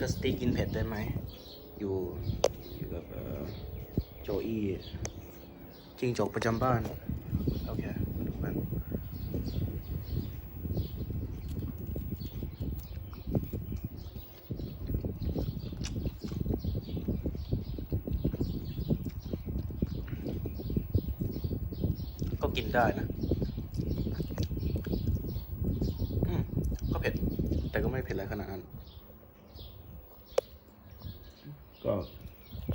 ก็สตีกินเผ็ดได้ไหม อยู่ อยู่กับโจอี้จริงจกประจำบ้าน โอเคมาดูกันก็กินได้นะ อืม ก็เผ็ด แต่ก็ไม่เผ็ดอะไรขนาดนั้น ก็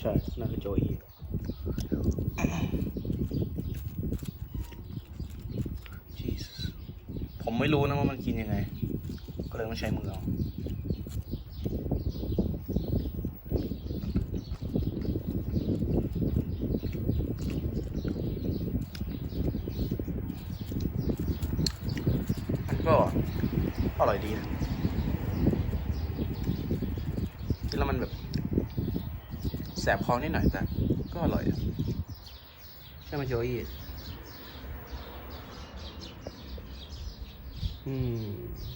ใช่นั่นคือโจอีผมไม่รู้นะว่ามันกินยังไง ก็เลยต้องใช้มือเอาก็อร่อยดีนะกินแล้วมันแบบ แสบคอนิดหน่อยแต่ก็อร่อยใช่ไหมโจอี้อืม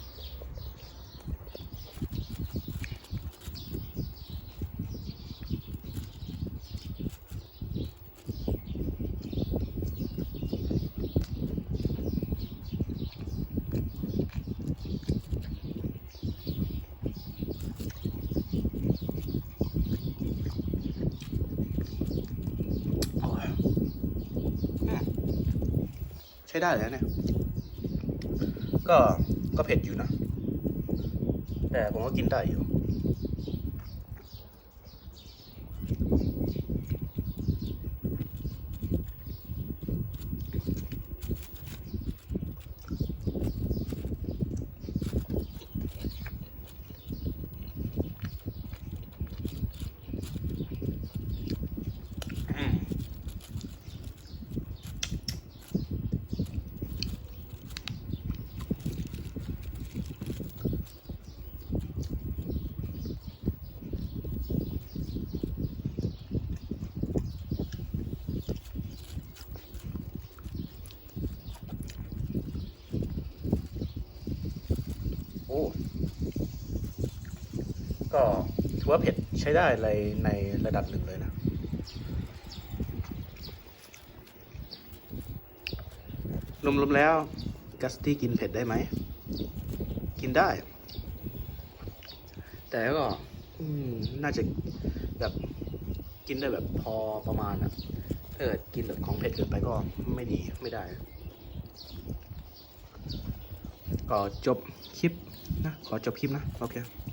ช้ได้เลยนะเนี่ย ก็ก็เผ็ดอยู่นะ แต่ผมก็กินได้อยู่ ก็ถือว่าเผ็ดใช้ได้ในในระดับหนึ่งเลยนะ รวมๆแล้วกัสตี้กินเผ็ดได้ไหม กินได้ แต่ก็น่าจะแบบกินได้แบบพอประมาณอะถ้าเกิดกินแบบของเผ็ดเกินไปก็ไม่ดีไม่ได้ ก็จบคลิปนะ ขอจบคลิปนะ โอเค